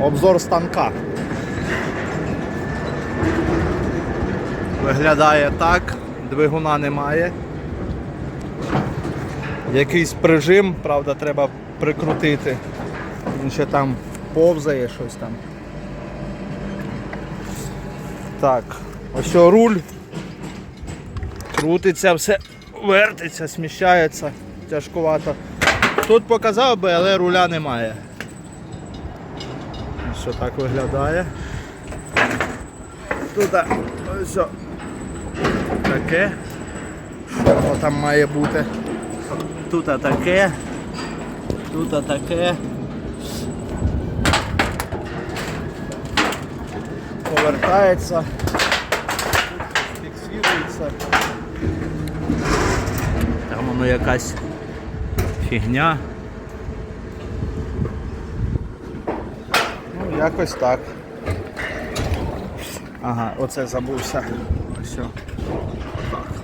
Обзор станка. Виглядає так, двигуна немає. Якийсь прижим, правда, треба прикрутити. Він ще там повзає щось там. Так, ось руль. Крутиться, все вертиться, сміщається, тяжкувато. Тут показав би, але руля немає. Що так виглядає. Тут а, ось таке. Що там має бути? Тут таке. Тут таке. Повертається. Фіксується. Там воно якась фігня. Якось так. Ага, оце забувся. Все. Так.